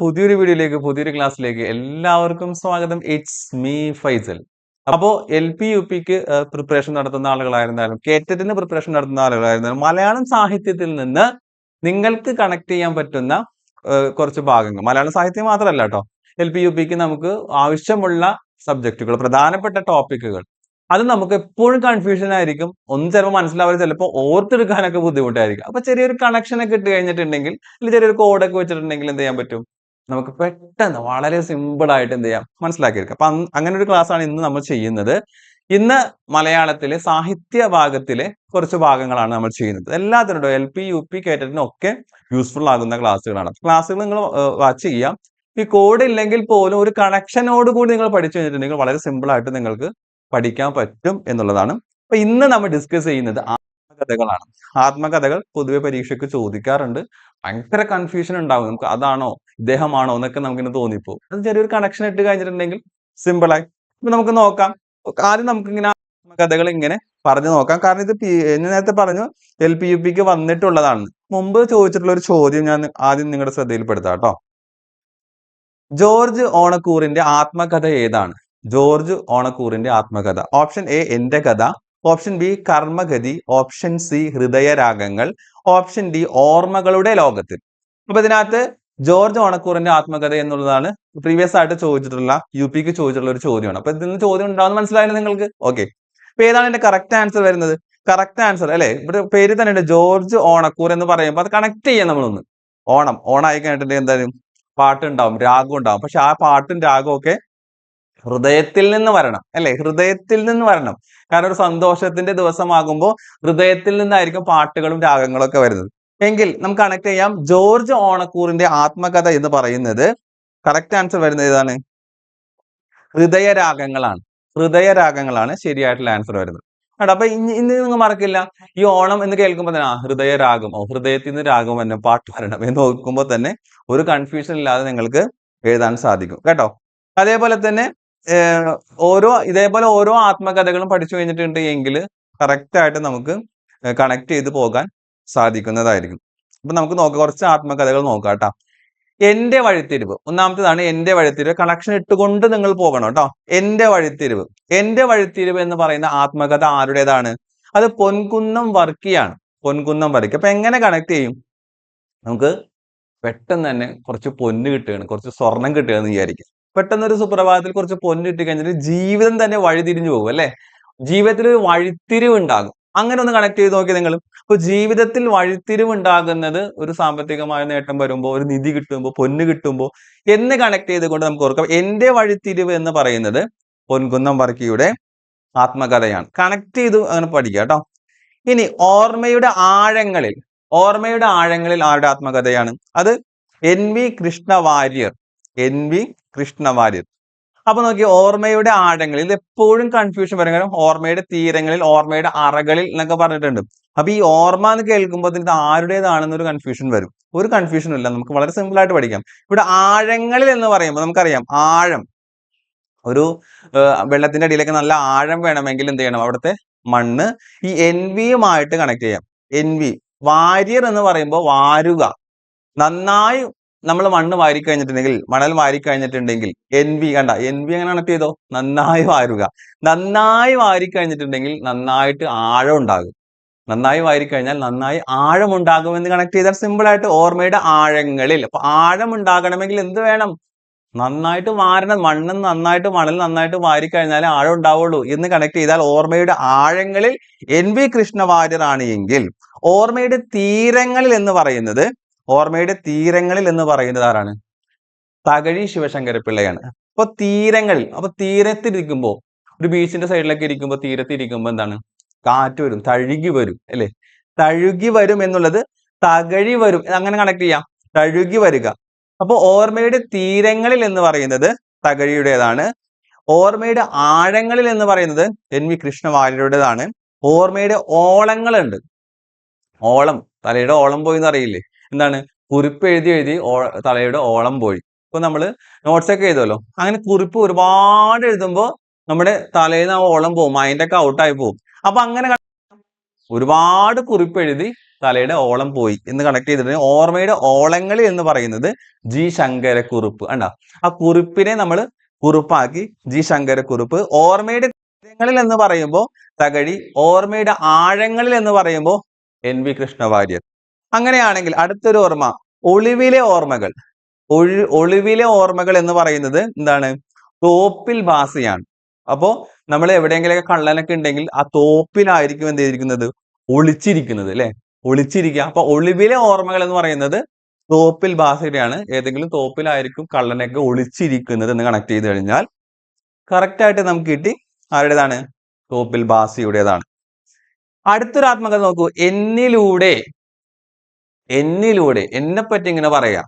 പുതിയൊരു വീഡിയോയിലേക്ക് പുതിയൊരു ക്ലാസ്സിലേക്ക് എല്ലാവർക്കും സ്വാഗതം. ഇറ്റ്സ് മീ ഫൈസൽ അപ്പോൾ എൽ പി യു പിക്ക് പ്രിപ്പറേഷൻ നടത്തുന്ന ആളുകളായിരുന്നാലും കേറ്ററ്റിന് പ്രിപ്പറേഷൻ നടത്തുന്ന ആളുകളായിരുന്നാലും മലയാളം സാഹിത്യത്തിൽ നിന്ന് നിങ്ങൾക്ക് കണക്ട് ചെയ്യാൻ പറ്റുന്ന കുറച്ച് ഭാഗങ്ങൾ. മലയാളം സാഹിത്യം മാത്രമല്ല കേട്ടോ എൽ പി യു പിക്ക് നമുക്ക് ആവശ്യമുള്ള സബ്ജക്റ്റുകൾ പ്രധാനപ്പെട്ട ടോപ്പിക്കുകൾ അത് നമുക്ക് എപ്പോഴും കൺഫ്യൂഷൻ ആയിരിക്കും. ഒന്ന് ചിലപ്പോൾ മനസ്സിലാവാതെ ചിലപ്പോൾ ഓർത്തെടുക്കാനൊക്കെ ബുദ്ധിമുട്ടായിരിക്കും. അപ്പൊ ചെറിയൊരു കണക്ഷനൊക്കെ ഇട്ട് കഴിഞ്ഞിട്ടുണ്ടെങ്കിൽ അല്ലെങ്കിൽ ചെറിയൊരു കോഡൊക്കെ വെച്ചിട്ടുണ്ടെങ്കിൽ എന്ത് ചെയ്യാൻ പറ്റും? നമുക്ക് പെട്ടെന്ന് വളരെ സിമ്പിൾ ആയിട്ട് എന്ത് ചെയ്യാം? മനസ്സിലാക്കിയെടുക്കാം. അപ്പൊ അങ്ങനെ ഒരു ക്ലാസ് ആണ് ഇന്ന് നമ്മൾ ചെയ്യുന്നത്. ഇന്ന് മലയാളത്തിലെ സാഹിത്യ ഭാഗത്തിലെ കുറച്ച് ഭാഗങ്ങളാണ് നമ്മൾ ചെയ്യുന്നത്. എല്ലാത്തിനും എൽ പി യു പി കേറ്ററ്റിനും ഒക്കെ യൂസ്ഫുൾ ആകുന്ന ക്ലാസ്സുകളാണ്. ക്ലാസ്സുകൾ നിങ്ങൾ വാച്ച് ചെയ്യാം. ഈ കോഡ് ഇല്ലെങ്കിൽ പോലും ഒരു കണക്ഷനോട് കൂടി നിങ്ങൾ പഠിച്ചു കഴിഞ്ഞിട്ടുണ്ടെങ്കിൽ വളരെ സിമ്പിൾ ആയിട്ട് നിങ്ങൾക്ക് പഠിക്കാൻ പറ്റും എന്നുള്ളതാണ്. അപ്പൊ ഇന്ന് നമ്മൾ ഡിസ്കസ് ചെയ്യുന്നത് ആത്മകഥകളാണ്. ആത്മകഥകൾ പൊതുവെ പരീക്ഷയ്ക്ക് ചോദിക്കാറുണ്ട്. ഭയങ്കര കൺഫ്യൂഷൻ ഉണ്ടാവും. നമുക്ക് അതാണോ? ഇദ്ദേഹമാണോ? എന്നൊക്കെ നമുക്കിങ്ങനെ തോന്നിപ്പോ അത് ചെറിയൊരു കണക്ഷൻ ഇട്ട് കഴിഞ്ഞിട്ടുണ്ടെങ്കിൽ സിമ്പിളായി അപ്പൊ നമുക്ക് നോക്കാം. ആദ്യം നമുക്ക് ഇങ്ങനെ ആത്മകഥകൾ ഇങ്ങനെ പറഞ്ഞു നോക്കാം. കാരണം ഇത് ഞാൻ നേരത്തെ പറഞ്ഞു എൽ പി യു പിക്ക് വന്നിട്ടുള്ളതാണ്. മുമ്പ് ചോദിച്ചിട്ടുള്ള ഒരു ചോദ്യം ഞാൻ ആദ്യം നിങ്ങളുടെ ശ്രദ്ധയിൽപ്പെടുത്താം കേട്ടോ. ജോർജ് ഓണക്കൂറിന്റെ ആത്മകഥ ഏതാണ്? ജോർജ് ഓണക്കൂറിന്റെ ആത്മകഥ. Option A Ente Katha. Option B Karmagati. Option C Hridayaragangal. Option D Ormakalude Lokathil അപ്പൊ ഇതിനകത്ത് ജോർജ് ഓണക്കൂറിന്റെ ആത്മകഥ എന്നുള്ളതാണ് പ്രീവിയസ് ആയിട്ട് ചോദിച്ചിട്ടുള്ള യു പിക്ക് ചോദിച്ചിട്ടുള്ള ഒരു ചോദ്യമാണ്. അപ്പൊ ഇതിന് ചോദ്യം ഉണ്ടാവുന്ന മനസ്സിലായില്ല നിങ്ങൾക്ക്? ഓക്കെ അപ്പൊ ഏതാണ് എന്റെ കറക്റ്റ് ആൻസർ വരുന്നത്? കറക്റ്റ് ആൻസർ അല്ലെ? ഇവിടെ പേര് തന്നെ ഉണ്ട് ജോർജ് ഓണക്കൂർ എന്ന് പറയുമ്പോൾ അത് കണക്ട് ചെയ്യാം നമ്മളൊന്ന്. ഓണം ഓണായി കഴിഞ്ഞിട്ടുണ്ടെങ്കിൽ എന്തായാലും പാട്ടുണ്ടാവും രാഗം ഉണ്ടാവും. പക്ഷെ ആ പാട്ടും രാഗവും ഒക്കെ ഹൃദയത്തിൽ നിന്ന് വരണം അല്ലെ? ഹൃദയത്തിൽ നിന്ന് വരണം. കാരണം ഒരു സന്തോഷത്തിന്റെ ദിവസമാകുമ്പോൾ ഹൃദയത്തിൽ നിന്നായിരിക്കും പാട്ടുകളും രാഗങ്ങളും ഒക്കെ വരുന്നത്. എങ്കിൽ നമുക്ക് കണക്ട് ചെയ്യാം. ജോർജ് ഓണക്കൂറിന്റെ ആത്മകഥ എന്ന് പറയുന്നത് കറക്റ്റ് ആൻസർ വരുന്നത് ഏതാണ്? ഹൃദയരാഗങ്ങളാണ്. ഹൃദയരാഗങ്ങളാണ് ശരിയായിട്ടുള്ള ആൻസർ വരുന്നത്. കേട്ടോ അപ്പൊ ഇനി ഇന്ന് നിങ്ങൾ മറക്കില്ല. ഈ ഓണം എന്ന് കേൾക്കുമ്പോൾ തന്നെ ആ ഹൃദയരാഗം ഓ ഹൃദയത്തിൽ നിന്ന് രാഗം തന്നെ പാട്ട് വരണം എന്ന് നോക്കുമ്പോൾ തന്നെ ഒരു കൺഫ്യൂഷൻ ഇല്ലാതെ നിങ്ങൾക്ക് എഴുതാൻ സാധിക്കും. കേട്ടോ? അതേപോലെ തന്നെ ഓരോ ഇതേപോലെ ഓരോ ആത്മകഥകളും പഠിച്ചു കഴിഞ്ഞിട്ടുണ്ട് എങ്കിൽ കറക്റ്റായിട്ട് നമുക്ക് കണക്ട് ചെയ്ത് പോകാൻ സാധിക്കുന്നതായിരിക്കും. അപ്പൊ നമുക്ക് നോക്കാം കുറച്ച് ആത്മകഥകൾ നോക്കാം എന്റെ വഴിത്തിരിവ്. ഒന്നാമത്തേതാണ് എന്റെ വഴിത്തിരിവ്. കണക്ഷൻ ഇട്ടുകൊണ്ട് നിങ്ങൾ പോകണം കേട്ടോ. എന്റെ വഴിത്തിരിവ്. എന്റെ വഴിത്തിരിവ് എന്ന് പറയുന്ന ആത്മകഥ ആരുടേതാണ്? അത് പൊൻകുന്നം വർക്കിയാണ്. പൊൻകുന്നം വർക്കി. അപ്പൊ എങ്ങനെ കണക്ട് ചെയ്യും? നമുക്ക് പെട്ടെന്ന് തന്നെ കുറച്ച് പൊന്ന് കിട്ടുകയാണ്. കുറച്ച് സ്വർണം കിട്ടുകയെന്ന് വിചാരിക്കും. പെട്ടെന്ന് ഒരു സുപ്രഭാതത്തിൽ കുറച്ച് പൊന്നിട്ട് കഴിഞ്ഞാൽ ജീവിതം തന്നെ വഴിതിരിഞ്ഞു പോകും അല്ലെ? ജീവിതത്തിൽ ഒരു വഴിത്തിരിവ് ഉണ്ടാകും അങ്ങനെ ഒന്ന് കണക്ട് ചെയ്ത് നോക്കി നിങ്ങൾ ഇപ്പൊ ജീവിതത്തിൽ വഴിത്തിരിവ് ഉണ്ടാകുന്നത് ഒരു സാമ്പത്തികമായ നേട്ടം വരുമ്പോൾ ഒരു നിധി കിട്ടുമ്പോൾ പൊന്ന് കിട്ടുമ്പോൾ എന്ന് കണക്ട് ചെയ്തുകൊണ്ട് നമുക്ക് ഓർക്കാം. എന്റെ വഴിത്തിരിവ് എന്ന് പറയുന്നത് പൊൻകുന്നം വർക്കിയുടെ ആത്മകഥയാണ്. കണക്ട് ചെയ്ത് അങ്ങനെ പഠിക്കുക കേട്ടോ. ഇനി ഓർമ്മയുടെ ആഴങ്ങളിൽ ഓർമ്മയുടെ ആഴങ്ങളിൽ ആരുടെ ആത്മകഥയാണ്? അത് N V Krishna Warrier. N V Krishna Warrier അപ്പൊ നോക്കി ഓർമ്മയുടെ ആഴങ്ങളിൽ എപ്പോഴും കൺഫ്യൂഷൻ വരും ഓർമ്മയുടെ തീരങ്ങളിൽ ഓർമ്മയുടെ അറകളിൽ എന്നൊക്കെ പറഞ്ഞിട്ടുണ്ട്. അപ്പൊ ഈ ഓർമ്മ എന്ന് കേൾക്കുമ്പോൾ ഇത് ആരുടേതാണെന്നൊരു കൺഫ്യൂഷൻ വരും. ഒരു കൺഫ്യൂഷനും ഇല്ല. നമുക്ക് വളരെ സിമ്പിൾ ആയിട്ട് പഠിക്കാം. ഇവിടെ ആഴങ്ങളിൽ എന്ന് പറയുമ്പോൾ നമുക്കറിയാം ആഴം. ഒരു വെള്ളത്തിന്റെ അടിയിലേക്ക് നല്ല ആഴം വേണമെങ്കിൽ എന്ത് ചെയ്യണം? അവിടുത്തെ മണ്ണ് ഈ എൻ വിയുമായിട്ട് കണക്ട് ചെയ്യാം. എൻ വി വാര്യർ എന്ന് പറയുമ്പോൾ വാരുക. നന്നായി നമ്മൾ മണ്ണ് വാരി കഴിഞ്ഞിട്ടുണ്ടെങ്കിൽ മണൽ വാരി കഴിഞ്ഞിട്ടുണ്ടെങ്കിൽ എൻ വി കണ്ട എൻ വി എങ്ങനെ കണക്ട് ചെയ്തോ? നന്നായി വാരുക. നന്നായി വാരി കഴിഞ്ഞിട്ടുണ്ടെങ്കിൽ നന്നായിട്ട് ആഴം ഉണ്ടാകും. നന്നായി വാരി കഴിഞ്ഞാൽ നന്നായി ആഴം ഉണ്ടാകും എന്ന് കണക്ട് ചെയ്താൽ സിമ്പിൾ ആയിട്ട് ഓർമ്മയുടെ ആഴങ്ങളിൽ. അപ്പൊ ആഴം ഉണ്ടാകണമെങ്കിൽ എന്ത് വേണം? നന്നായിട്ട് വാരണം. മണ്ണ് നന്നായിട്ട് മണൽ നന്നായിട്ട് വാരി കഴിഞ്ഞാൽ ആഴം ഉണ്ടാവുള്ളൂ എന്ന് കണക്ട് ചെയ്താൽ ഓർമ്മയുടെ ആഴങ്ങളിൽ എൻ വി കൃഷ്ണവാര്യറാണ് എങ്കിൽ ഓർമ്മയുടെ തീരങ്ങളിൽ എന്ന് പറയുന്നത് ഓർമ്മയുടെ തീരങ്ങളിൽ എന്ന് പറയുന്നത് ആരാണ്? തകഴി ശിവശങ്കരപിള്ളയാണ് അപ്പൊ തീരങ്ങളിൽ അപ്പൊ തീരത്തിരിക്കുമ്പോ ഒരു ബീച്ചിന്റെ സൈഡിലൊക്കെ ഇരിക്കുമ്പോ തീരത്തിരിക്കുമ്പോ എന്താണ്? കാറ്റ് വരും തഴുകി വരും അല്ലെ? തഴുകി വരും എന്നുള്ളത് തകഴി വരും. അങ്ങനെ കണക്ട് ചെയ്യാം. തഴുകി വരിക. അപ്പൊ ഓർമ്മയുടെ തീരങ്ങളിൽ എന്ന് പറയുന്നത് തകഴിയുടേതാണ്. ഓർമ്മയുടെ ആഴങ്ങളിൽ എന്ന് പറയുന്നത് എൻ വി കൃഷ്ണവാര്യരുടേതാണ്. ഓർമ്മയുടെ ഓളങ്ങളുണ്ട്. ഓളം തലയുടെ ഓളം പോയി എന്ന് അറിയില്ലേ എന്താണ്? കുറിപ്പ് എഴുതി എഴുതി ഓ- തലയുടെ ഓളം പോയി. ഇപ്പൊ നമ്മൾ നോട്ട്സ് ഒക്കെ എഴുതുമല്ലോ അങ്ങനെ കുറിപ്പ് ഒരുപാട് എഴുതുമ്പോൾ നമ്മുടെ തലയിൽ ആ ഓളം പോകും മൈൻഡൊക്കെ ഔട്ടായി പോകും അപ്പൊ അങ്ങനെ ഒരുപാട് കുറിപ്പ് എഴുതി തലയുടെ ഓളം പോയി എന്ന് കണക്ട് ചെയ്തിട്ടുണ്ട് ഓർമ്മയുടെ ഓളങ്ങളിൽ എന്ന് പറയുന്നത് ജി ശങ്കരക്കുറുപ്പ് അണ്ട ആ കുറിപ്പിനെ നമ്മൾ കുറിപ്പാക്കി ജി ശങ്കരക്കുറുപ്പ് ഓർമ്മയുടെ കാര്യങ്ങളിൽ എന്ന് പറയുമ്പോൾ തകഴി ഓർമ്മയുടെ ആഴങ്ങളിൽ എന്ന് പറയുമ്പോൾ എൻ വി കൃഷ്ണവാര്യർ. അങ്ങനെയാണെങ്കിൽ അടുത്തൊരു ഓർമ്മ ഒളിവിലെ ഓർമ്മകൾ. ഒളിവിലെ ഓർമ്മകൾ എന്ന് പറയുന്നത് എന്താണ്? തോപ്പിൽ ഭാസയാണ് അപ്പോ നമ്മൾ എവിടെയെങ്കിലൊക്കെ കള്ളനൊക്കെ ഉണ്ടെങ്കിൽ ആ തോപ്പിലായിരിക്കും എന്ത് ചെയ്തിരിക്കുന്നത്? ഒളിച്ചിരിക്കുന്നത് അല്ലെ? ഒളിച്ചിരിക്കുക. അപ്പൊ ഒളിവിലെ ഓർമ്മകൾ എന്ന് പറയുന്നത് തോപ്പിൽ ഭാസയുടെയാണ് ഏതെങ്കിലും തോപ്പിലായിരിക്കും കള്ളനൊക്കെ ഒളിച്ചിരിക്കുന്നത് എന്ന് കണക്ട് ചെയ്ത് കഴിഞ്ഞാൽ കറക്റ്റ് ആയിട്ട് നമുക്ക് കിട്ടി ആരുടേതാണ്? തോപ്പിൽ അടുത്തൊരു ആത്മകഥ നോക്കൂ. എന്നിലൂടെ എന്നിലൂടെ എന്നെ പറ്റി ഇങ്ങനെ പറയാം.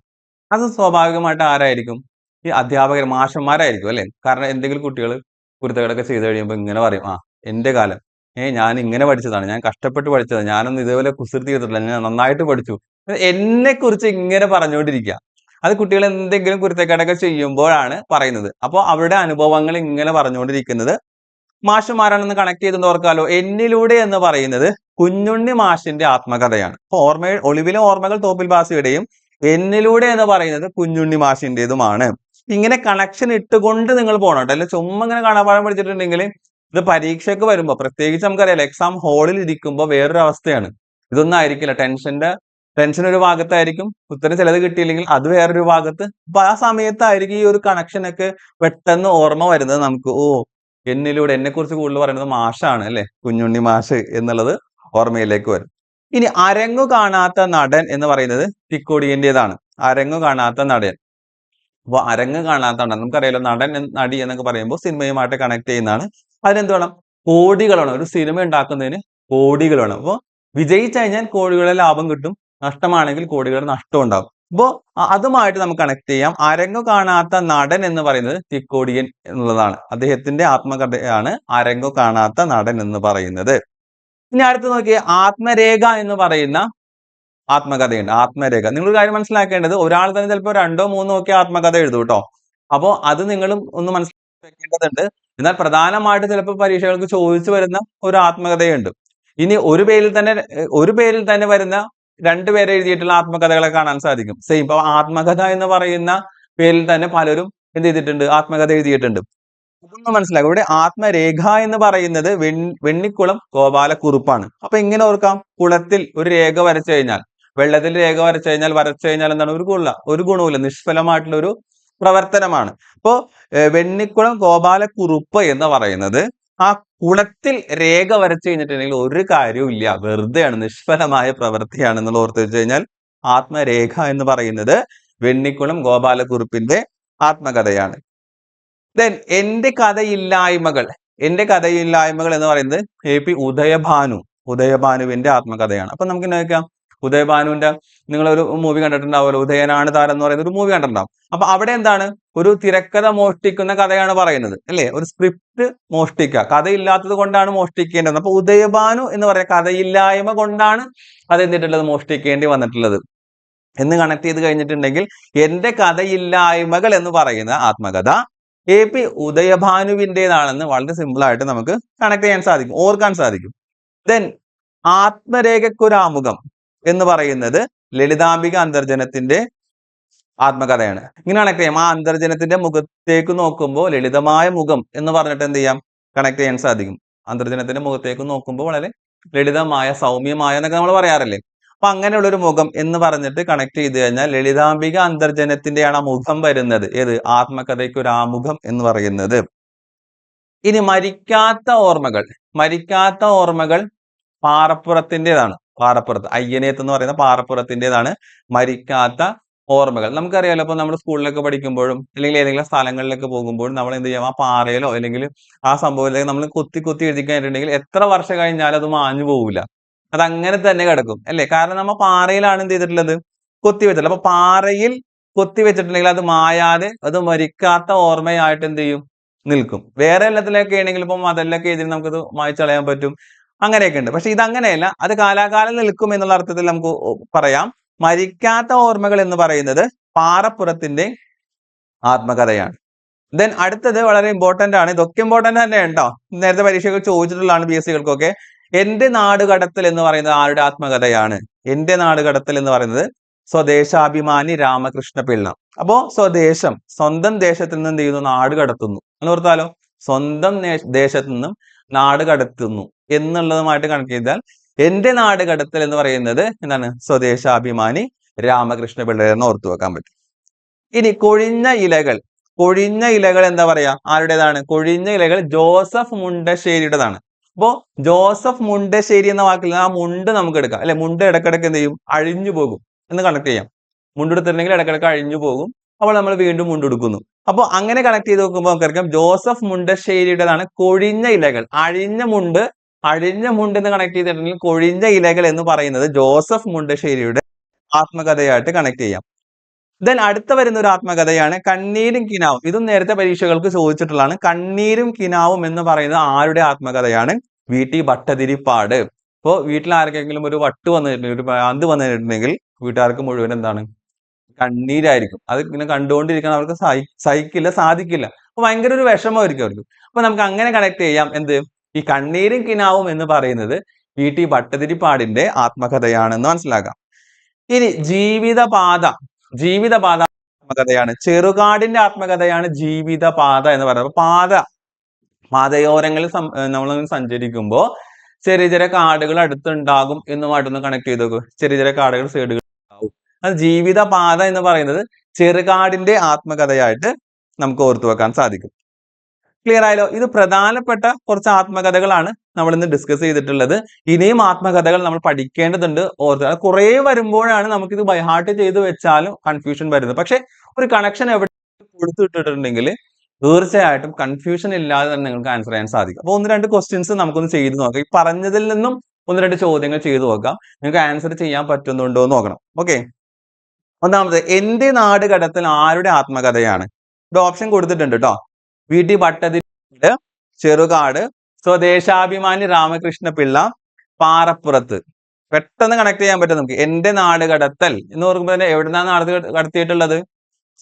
അത് സ്വാഭാവികമായിട്ട് ആരായിരിക്കും? ഈ അധ്യാപകർ മാഷന്മാരായിരിക്കും അല്ലേ? കാരണം എന്തെങ്കിലും കുട്ടികൾ കുരുത്തക്കേടൊക്കെ ചെയ്ത് കഴിയുമ്പോൾ ഇങ്ങനെ പറയും ആ എന്റെ കാലം. ഏ ഞാൻ ഇങ്ങനെ പഠിച്ചതാണ്. ഞാൻ കഷ്ടപ്പെട്ട് പഠിച്ചതാണ്. ഞാനൊന്നും ഇതേപോലെ കുസൃതി ചെയ്തിട്ടില്ല. ഞാൻ നന്നായിട്ട് പഠിച്ചു. എന്നെ കുറിച്ച് ഇങ്ങനെ പറഞ്ഞുകൊണ്ടിരിക്കുക അത് കുട്ടികൾ എന്തെങ്കിലും കുരുത്തക്കേടൊക്കെ ചെയ്യുമ്പോഴാണ് പറയുന്നത്. അപ്പോൾ അവരുടെ അനുഭവങ്ങൾ ഇങ്ങനെ പറഞ്ഞുകൊണ്ടിരിക്കുന്നത് മാഷന്മാരാണെന്ന് കണക്ട് ചെയ്തെന്ന് ഓർക്കാലോ? എന്നിലൂടെ എന്ന് പറയുന്നത് കുഞ്ഞുണ്ണി മാഷിന്റെ ആത്മകഥയാണ്. അപ്പൊ ഓർമ്മ ഒളിവിലെ ഓർമ്മകൾ തോപ്പിൽ ബാസിയുടെയും എന്നിലൂടെ എന്ന് പറയുന്നത് കുഞ്ഞുണ്ണി മാഷിന്റേതുമാണ്. ഇങ്ങനെ കണക്ഷൻ ഇട്ടുകൊണ്ട് നിങ്ങൾ പോകണം കേട്ടോ. അല്ല ചുമ്മാ ഇങ്ങനെ കാണാപാഠം പഠിച്ചിട്ടുണ്ടെങ്കിൽ ഇത് പരീക്ഷയ്ക്ക് വരുമ്പോൾ പ്രത്യേകിച്ച് നമുക്കറിയാലോ എക്സാം ഹാളിൽ ഇരിക്കുമ്പോൾ വേറൊരു അവസ്ഥയാണ്. ഇതൊന്നും ആയിരിക്കില്ല. ടെൻഷന്റെ ടെൻഷൻ ഒരു ഭാഗത്തായിരിക്കും. ഉത്തരം ചിലത് കിട്ടിയില്ലെങ്കിൽ അത് വേറൊരു ഭാഗത്ത്. അപ്പൊ ആ സമയത്തായിരിക്കും ഈ ഒരു കണക്ഷനൊക്കെ പെട്ടെന്ന് ഓർമ്മ വരുന്നത് നമുക്ക്. ഓ എന്നിലൂടെ എന്നെ കുറിച്ച് കൂടുതൽ പറയുന്നത് മാഷാണ് അല്ലെ? കുഞ്ഞുണ്ണി മാഷ് എന്നുള്ളത്. ഓർമ്മയിലേക്ക് വരും. ഇനി അരങ്ങു കാണാത്ത നടൻ എന്ന് പറയുന്നത് പിക്കോടിയന്റെതാണ് അരങ്ങു കാണാത്ത നടൻ. അപ്പോൾ അരങ്ങ് കാണാത്ത നടൻ നമുക്കറിയാലോ നടൻ നടി എന്നൊക്കെ പറയുമ്പോൾ സിനിമയുമായിട്ട് കണക്ട് ചെയ്യുന്നതാണ്. അതിനെന്ത് വേണം? കോടികൾ വേണം. ഒരു സിനിമ ഉണ്ടാക്കുന്നതിന് കോടികൾ വേണം. അപ്പോൾ വിജയിച്ചു കഴിഞ്ഞാൽ കോടികളെ ലാഭം കിട്ടും. നഷ്ടമാണെങ്കിൽ കോടികളുടെ നഷ്ടം ഉണ്ടാകും അപ്പോൾ അതുമായിട്ട് നമുക്ക് കണക്ട് ചെയ്യാം. അരങ്ങു കാണാത്ത നടൻ എന്ന് പറയുന്നത് തിക്കോടിയൻ എന്നുള്ളതാണ്. അദ്ദേഹത്തിന്റെ ആത്മകഥയാണ് അരങ്ങു കാണാത്ത നടൻ എന്ന് പറയുന്നത്. ഇനി അടുത്ത് നോക്കിയ ആത്മരേഖ എന്ന് പറയുന്ന ആത്മകഥയുണ്ട്. ആത്മരേഖ. നിങ്ങൾ കാര്യം മനസ്സിലാക്കേണ്ടത് ഒരാൾ തന്നെ ചിലപ്പോൾ രണ്ടോ മൂന്നോ ഒക്കെ ആത്മകഥ എഴുതും കേട്ടോ. അപ്പോ അത് നിങ്ങളും ഒന്ന് മനസ്സിലാക്കേണ്ടതുണ്ട്. എന്നാൽ പ്രധാനമായിട്ട് ചിലപ്പോൾ പരീക്ഷകൾക്ക് ചോദിച്ചു വരുന്ന ഒരു ആത്മകഥയുണ്ട്. ഇനി ഒരു പേരിൽ തന്നെ ഒരു പേരിൽ തന്നെ വരുന്ന രണ്ടുപേരെ എഴുതിയിട്ടുള്ള ആത്മകഥകളെ കാണാൻ സാധിക്കും. സെയിം ഇപ്പൊ ആത്മകഥ എന്ന് പറയുന്ന പേരിൽ തന്നെ പലരും എന്ത് ചെയ്തിട്ടുണ്ട്? ആത്മകഥ എഴുതിയിട്ടുണ്ട്. അതൊന്ന് മനസ്സിലാക്കുക ഇവിടെ ആത്മരേഖ എന്ന് പറയുന്നത് വെൺ വെണ്ണിക്കുളം ഗോപാലക്കുറുപ്പാണ്. അപ്പൊ എങ്ങനെ ഓർക്കാം. കുളത്തിൽ ഒരു രേഖ വരച്ചു കഴിഞ്ഞാൽ വെള്ളത്തിൽ രേഖ വരച്ചു കഴിഞ്ഞാൽ വരച്ചു കഴിഞ്ഞാൽ എന്താണ് ഒരു ഗുണ ഒരു ഗുണവുമില്ല. നിഷ്ഫലമായിട്ടുള്ള ഒരു പ്രവർത്തനമാണ്. അപ്പോ ഏർ വെണ്ണിക്കുളം ഗോപാലക്കുറുപ്പ് എന്ന് പറയുന്നത് ആ കുളത്തിൽ രേഖ വരച്ചു കഴിഞ്ഞിട്ടുണ്ടെങ്കിൽ ഒരു കാര്യവും ഇല്ല. വെറുതെയാണ് നിഷ്ഫലമായ പ്രവൃത്തിയാണ് എന്നുള്ള ഓർത്ത് വെച്ച് കഴിഞ്ഞാൽ ആത്മരേഖ എന്ന് പറയുന്നത് വെണ്ണിക്കുളം ഗോപാലക്കുറുപ്പിന്റെ ആത്മകഥയാണ്. ദെൻ എന്റെ കഥയില്ലായ്മകൾ എന്റെ കഥയില്ലായ്മകൾ എന്ന് പറയുന്നത് എ പി ഉദയഭാനു ഉദയഭാനുവിന്റെ ആത്മകഥയാണ്. അപ്പൊ നമുക്ക് നോക്കാം. ഉദയഭാനുവിന്റെ നിങ്ങളൊരു ഒരു മൂവി കണ്ടിട്ടുണ്ടാവുമല്ലോ ഉദയനാണ് താരം എന്ന് പറയുന്ന ഒരു മൂവി കണ്ടിട്ടുണ്ടാവും. അപ്പൊ അവിടെ എന്താണ്? ഒരു തിരക്കഥ മോഷ്ടിക്കുന്ന കഥയാണ് പറയുന്നത് അല്ലേ? ഒരു സ്ക്രിപ്റ്റ് മോഷ്ടിക്കുക. കഥയില്ലാത്തത് കൊണ്ടാണ് മോഷ്ടിക്കേണ്ടത്. അപ്പൊ ഉദയഭാനു എന്ന് പറയുന്ന കഥയില്ലായ്മ കൊണ്ടാണ് അത് എന്തിട്ടുള്ളത് മോഷ്ടിക്കേണ്ടി വന്നിട്ടുള്ളത്. എന്ന് കണക്ട് ചെയ്ത് കഴിഞ്ഞിട്ടുണ്ടെങ്കിൽ എന്റെ കഥയില്ലായ്മകൾ എന്ന് പറയുന്ന ആത്മകഥ എ പി ഉദയഭാനുവിന്റെതാണെന്ന് വളരെ സിമ്പിൾ ആയിട്ട് നമുക്ക് കണക്ട് ചെയ്യാൻ സാധിക്കും ഓർക്കാൻ സാധിക്കും. ദെൻ ആത്മരേഖക്കുരാമുഖം എന്ന് പറയുന്നത് ലളിതാംബിക അന്തർജനത്തിന്റെ ആത്മകഥയാണ്. ഇങ്ങനെ കണക്ട് ചെയ്യാം. ആ അന്തർജനത്തിന്റെ മുഖത്തേക്ക് നോക്കുമ്പോൾ ലളിതമായ മുഖം എന്ന് പറഞ്ഞിട്ട് എന്ത് ചെയ്യാം? കണക്ട് ചെയ്യാൻ സാധിക്കും. അന്തർജനത്തിന്റെ മുഖത്തേക്ക് നോക്കുമ്പോൾ വളരെ ലളിതമായ സൗമ്യമായ എന്നൊക്കെ നമ്മൾ പറയാറില്ലേ? അപ്പൊ അങ്ങനെയുള്ളൊരു മുഖം എന്ന് പറഞ്ഞിട്ട് കണക്ട് ചെയ്ത് കഴിഞ്ഞാൽ ലളിതാംബിക അന്തർജനത്തിന്റെയാണ് ആ മുഖം വരുന്നത്. ഏത്? ആത്മകഥയ്ക്ക് ഒരു ആമുഖം എന്ന് പറയുന്നത്. ഇനി മരിക്കാത്ത ഓർമ്മകൾ. മരിക്കാത്ത ഓർമ്മകൾ പാറപ്പുറത്തിന്റെതാണ് പാറപ്പുറത്ത്. അയ്യനേത്ത് എന്ന് പറയുന്ന പാറപ്പുറത്തിന്റെതാണ് മരിക്കാത്ത ഓർമ്മകൾ. നമുക്കറിയാലോ ഇപ്പൊ നമ്മൾ സ്കൂളിലൊക്കെ പഠിക്കുമ്പോഴും അല്ലെങ്കിൽ ഏതെങ്കിലും സ്ഥലങ്ങളിലൊക്കെ പോകുമ്പോഴും നമ്മൾ എന്ത് ചെയ്യാം? ആ പാറയിലോ അല്ലെങ്കിൽ ആ സംഭവത്തിലേക്ക് നമ്മൾ കുത്തി കുത്തി എഴുതി കഴിഞ്ഞിട്ടുണ്ടെങ്കിൽ എത്ര വർഷം കഴിഞ്ഞാലും അത് മാഞ്ഞു പോകില്ല അത് അങ്ങനെ തന്നെ കിടക്കും അല്ലേ? കാരണം നമ്മൾ പാറയിലാണ് എന്ത് ചെയ്തിട്ടുള്ളത്? കൊത്തി വെച്ചിട്ടുള്ളത്. അപ്പൊ പാറയിൽ കൊത്തി വെച്ചിട്ടുണ്ടെങ്കിൽ അത് മായാതെ അത് മരിക്കാത്ത ഓർമ്മയായിട്ട് എന്ത് ചെയ്യും? നിൽക്കും. വേറെ എല്ലാത്തിലൊക്കെ ആണെങ്കിൽ ഇപ്പം അതെല്ലാം എഴുതി നമുക്കത് മായ്ച്ചു കളയാൻ പറ്റും. അങ്ങനെയൊക്കെ ഉണ്ട്. പക്ഷെ ഇത് അങ്ങനെയല്ല അത് കാലാകാലം നിൽക്കും എന്നുള്ള അർത്ഥത്തിൽ നമുക്ക് പറയാം. മരിക്കാത്ത ഓർമ്മകൾ എന്ന് പറയുന്നത് പാറപ്പുറത്തിന്റെ ആത്മകഥയാണ്. ദെൻ അടുത്തത് വളരെ ഇമ്പോർട്ടന്റ് ആണ്. ഇതൊക്കെ ഇമ്പോർട്ടന്റ് തന്നെ ഉണ്ടോ? നേരത്തെ പരീക്ഷകൾ ചോദിച്ചിട്ടുള്ളതാണ് ബി എസ് സികൾക്കൊക്കെ എന്റെ നാട് കടത്തൽ എന്ന് പറയുന്നത് ആരുടെ ആത്മകഥയാണ്? എന്റെ നാട് കടത്തൽ എന്ന് പറയുന്നത് സ്വദേശാഭിമാനി രാമകൃഷ്ണ പിള്ള. അപ്പോ സ്വദേശം സ്വന്തം ദേശത്തിൽ നിന്ന് എന്ത് ചെയ്യുന്നു? നാട് കടത്തുന്നു. എന്ന് ഓർത്താലോ? സ്വന്തം ദേശത്ത് നിന്നും നാട് കടത്തുന്നു. എന്നുള്ളതുമായിട്ട് കണക്ട് ചെയ്താൽ എന്റെ നാട് കടത്തൽ എന്ന് പറയുന്നത് എന്താണ്? സ്വദേശാഭിമാനി രാമകൃഷ്ണ പിള്ള എന്ന് ഓർത്തു വെക്കാൻ പറ്റും. ഇനി കൊഴിഞ്ഞ ഇലകൾ. കൊഴിഞ്ഞ ഇലകൾ എന്താ പറയാ? ആരുടേതാണ്? കൊഴിഞ്ഞ ഇലകൾ ജോസഫ് മുണ്ടശ്ശേരിയുടേതാണ്. അപ്പോ ജോസഫ് മുണ്ടശ്ശേരി എന്ന വാക്കിൽ ആ മുണ്ട് നമുക്ക് എടുക്കാം. അല്ലെ? മുണ്ട് ഇടക്കിടക്ക് എന്ത് ചെയ്യും? അഴിഞ്ഞു പോകും എന്ന് കണക്ട് ചെയ്യാം. മുണ്ടെടുത്തിട്ടുണ്ടെങ്കിൽ ഇടക്കിടക്ക് അഴിഞ്ഞു പോകും. അപ്പോൾ നമ്മൾ വീണ്ടും മുണ്ടെടുക്കുന്നു അപ്പോൾ അങ്ങനെ കണക്ട് ചെയ്ത് നോക്കുമ്പോൾ നമുക്കറിയാം ജോസഫ് മുണ്ടശ്ശേരിയുടേതാണ് കൊഴിഞ്ഞ ഇലകൾ. അഴിഞ്ഞ മുണ്ട് അഴിഞ്ഞ മുണ്ട് എന്ന് കണക്ട് ചെയ്തിട്ടുണ്ടെങ്കിൽ കൊഴിഞ്ഞ ഇലകൾ എന്ന് പറയുന്നത് ജോസഫ് മുണ്ടശ്ശേരിയുടെ ആത്മകഥയായിട്ട് കണക്ട് ചെയ്യാം. ദെൻ അടുത്ത വരുന്ന ഒരു ആത്മകഥയാണ് കണ്ണീരും കിനാവും. ഇതും നേരത്തെ പരീക്ഷകൾക്ക് ചോദിച്ചിട്ടുള്ളതാണ്. കണ്ണീരും കിനാവും എന്ന് പറയുന്നത് ആരുടെ ആത്മകഥയാണ്? V T Bhattathiripad. ഇപ്പോൾ വീട്ടിൽ ആർക്കെങ്കിലും ഒരു വട്ട് വന്നിട്ടുണ്ടെങ്കിൽ ഒരു അന്ത് വന്നിട്ടുണ്ടെങ്കിൽ വീട്ടുകാർക്ക് മുഴുവൻ എന്താണ്? കണ്ണീരായിരിക്കും. അത് ഇങ്ങനെ കണ്ടുകൊണ്ടിരിക്കാൻ അവർക്ക് സഹി സഹിക്കില്ല സാധിക്കില്ല. അപ്പൊ ഭയങ്കര ഒരു വിഷമമായിരിക്കും അവർക്ക്. അപ്പൊ നമുക്ക് അങ്ങനെ കണക്ട് ചെയ്യാം. എന്ത്? ഈ കണ്ണീരും കിനാവും എന്ന് പറയുന്നത് വി ടി ഭട്ടതിരിപ്പാടിന്റെ ആത്മകഥയാണെന്ന് മനസ്സിലാക്കാം. ഇനി ജീവിതപാത. ജീവിതപാത ആത്മകഥയാണ് ചെറുകാടിന്റെ ആത്മകഥയാണ് ജീവിതപാത എന്ന് പറയുന്നത്. പാത പാതയോരങ്ങളിൽ നമ്മൾ സഞ്ചരിക്കുമ്പോൾ ചെറിയ ചെറിയ കാടുകൾ അടുത്തുണ്ടാകും എന്നുമായിട്ടൊന്ന് കണക്ട് ചെയ്ത് നോക്കും. ചെറിയ ചെറിയ കാടുകൾ സൈഡുകൾ ഉണ്ടാവും. അത് ജീവിതപാത എന്ന് പറയുന്നത് ചെറുകാടിന്റെ ആത്മകഥയായിട്ട് നമുക്ക് ഓർത്തു വെക്കാൻ സാധിക്കും. ക്ലിയർ ആയല്ലോ? ഇത് പ്രധാനപ്പെട്ട കുറച്ച് ആത്മകഥകളാണ് നമ്മൾ ഇന്ന് ഡിസ്കസ് ചെയ്തിട്ടുള്ളത്. ഇനിയും ആത്മകഥകൾ നമ്മൾ പഠിക്കേണ്ടതുണ്ട്. ഓർത്ത് കുറെ വരുമ്പോഴാണ് നമുക്കിത് ബൈഹാർട്ട് ചെയ്ത് വെച്ചാലും കൺഫ്യൂഷൻ വരുന്നത്. പക്ഷെ ഒരു കണക്ഷൻ എവിടെ കൊടുത്തിട്ടുണ്ടെങ്കിൽ തീർച്ചയായിട്ടും കൺഫ്യൂഷൻ ഇല്ലാതെ തന്നെ നിങ്ങൾക്ക് ആൻസർ ചെയ്യാൻ സാധിക്കും. അപ്പോൾ ഒന്ന് രണ്ട് ക്വസ്റ്റ്യൻസ് നമുക്കൊന്ന് ചെയ്ത് നോക്കാം. ഈ പറഞ്ഞതിൽ നിന്നും ഒന്ന് രണ്ട് ചോദ്യങ്ങൾ ചെയ്തു നോക്കാം. നിങ്ങൾക്ക് ആൻസർ ചെയ്യാൻ പറ്റുന്നുണ്ടോ എന്ന് നോക്കണം. ഓക്കെ ഒന്നാമത് എന്റെ നാട് കടത്തൽ ആരുടെ ആത്മകഥയാണ്? ഇവിടെ ഓപ്ഷൻ കൊടുത്തിട്ടുണ്ട് കേട്ടോ വി ടി ചെറുകാട് സ്വദേശാഭിമാനി രാമകൃഷ്ണ പിള്ള പാറപ്പുറത്ത്. പെട്ടെന്ന് കണക്ട് ചെയ്യാൻ പറ്റും നമുക്ക്. എന്റെ നാട് കടത്തൽ എന്ന് ഓർക്കുമ്പോൾ തന്നെ എവിടുന്നാണ് നാട് കടത്തിയിട്ടുള്ളത്?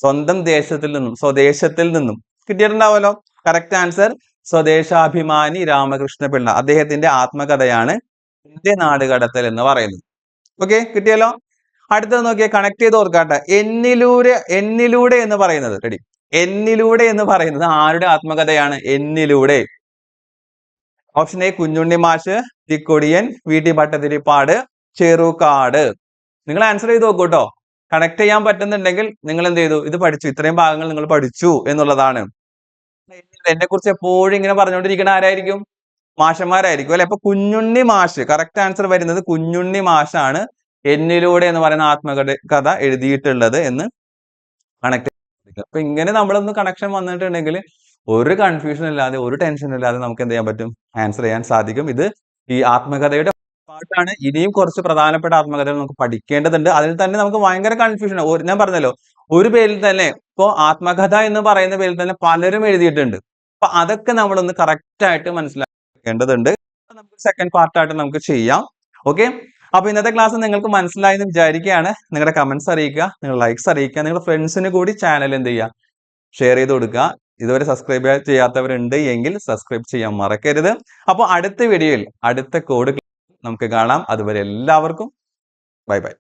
സ്വന്തം ദേശത്തിൽ നിന്നും സ്വദേശത്തിൽ നിന്നും. കിട്ടിയിട്ടുണ്ടാവുമല്ലോ? Correct answer Swadeshabhimani Ramakrishna Pillai. അദ്ദേഹത്തിന്റെ ആത്മകഥയാണ് എന്റെ നാട് കടത്തൽ എന്ന് പറയുന്നത്. ഓക്കെ കിട്ടിയല്ലോ? അടുത്തത് നോക്കിയാൽ കണക്ട് ചെയ്ത് ഓർക്കാട്ടെ. എന്നിലൂടെ എന്നിലൂടെ എന്ന് പറയുന്നത്. റെഡി എന്നിലൂടെ എന്ന് പറയുന്നത് ആരുടെ ആത്മകഥയാണ്? എന്നിലൂടെ. Option A Kunhunni Mash Thikkodiyan V T Bhattathiripad Cherukad. നിങ്ങൾ ആൻസർ ചെയ്ത് നോക്കൂ കണക്ട് ചെയ്യാൻ പറ്റുന്നുണ്ടെങ്കിൽ നിങ്ങൾ എന്ത് ചെയ്തു? ഇത് പഠിച്ചു. ഇത്രയും ഭാഗങ്ങൾ നിങ്ങൾ പഠിച്ചു എന്നുള്ളതാണ്. എന്നെ കുറിച്ച് എപ്പോഴും ഇങ്ങനെ പറഞ്ഞുകൊണ്ടിരിക്കുന്ന ആരായിരിക്കും? മാഷന്മാരായിരിക്കും അല്ലെ? അപ്പൊ കുഞ്ഞുണ്ണി മാഷ് കറക്റ്റ് ആൻസർ വരുന്നത് കുഞ്ഞുണ്ണി മാഷാണ്. എന്നിലൂടെ എന്ന് പറയുന്ന ആത്മകഥ കഥ എഴുതിയിട്ടുള്ളത് എന്ന് കണക്ട് അപ്പൊ ഇങ്ങനെ നമ്മളൊന്ന് കണക്ഷൻ വന്നിട്ടുണ്ടെങ്കിൽ ഒരു കൺഫ്യൂഷൻ ഇല്ലാതെ ഒരു ടെൻഷൻ ഇല്ലാതെ നമുക്ക് എന്ത് ചെയ്യാൻ പറ്റും? ആൻസർ ചെയ്യാൻ സാധിക്കും. ഇത് ഈ ആത്മകഥയുടെ പാട്ടാണ്. ഇനിയും കുറച്ച് പ്രധാനപ്പെട്ട ആത്മകഥകൾ നമുക്ക് പഠിക്കേണ്ടതുണ്ട്. അതിൽ തന്നെ നമുക്ക് ഭയങ്കര കൺഫ്യൂഷൻ ഞാൻ പറഞ്ഞല്ലോ ഒരു പേരിൽ തന്നെ ഇപ്പോ ആത്മകഥ എന്ന് പറയുന്ന പേരിൽ തന്നെ പലരും എഴുതിയിട്ടുണ്ട്. അപ്പൊ അതൊക്കെ നമ്മളൊന്ന് കറക്റ്റ് ആയിട്ട് മനസ്സിലാക്കേണ്ടതുണ്ട്. നമുക്ക് സെക്കൻഡ് പാർട്ടായിട്ട് നമുക്ക് ചെയ്യാം. ഓക്കെ അപ്പൊ ഇന്നത്തെ ക്ലാസ് നിങ്ങൾക്ക് മനസ്സിലായെന്ന് വിചാരിക്കുകയാണ്. നിങ്ങളുടെ കമന്റ്സ് അറിയിക്കുക നിങ്ങൾ ലൈക്സ് അറിയിക്കുക നിങ്ങളുടെ ഫ്രണ്ട്സിന് കൂടി ചാനൽ എന്ത് ചെയ്യുക? ഷെയർ ചെയ്ത് കൊടുക്കുക. ഇതുവരെ സബ്സ്ക്രൈബ് ചെയ്യാത്തവരുണ്ട് എങ്കിൽ സബ്സ്ക്രൈബ് ചെയ്യാൻ മറക്കരുത്. അപ്പോൾ അടുത്ത വീഡിയോയിൽ അടുത്ത കോഡ് നമുക്ക് കാണാം. അതുവരെ എല്ലാവർക്കും ബൈ ബൈ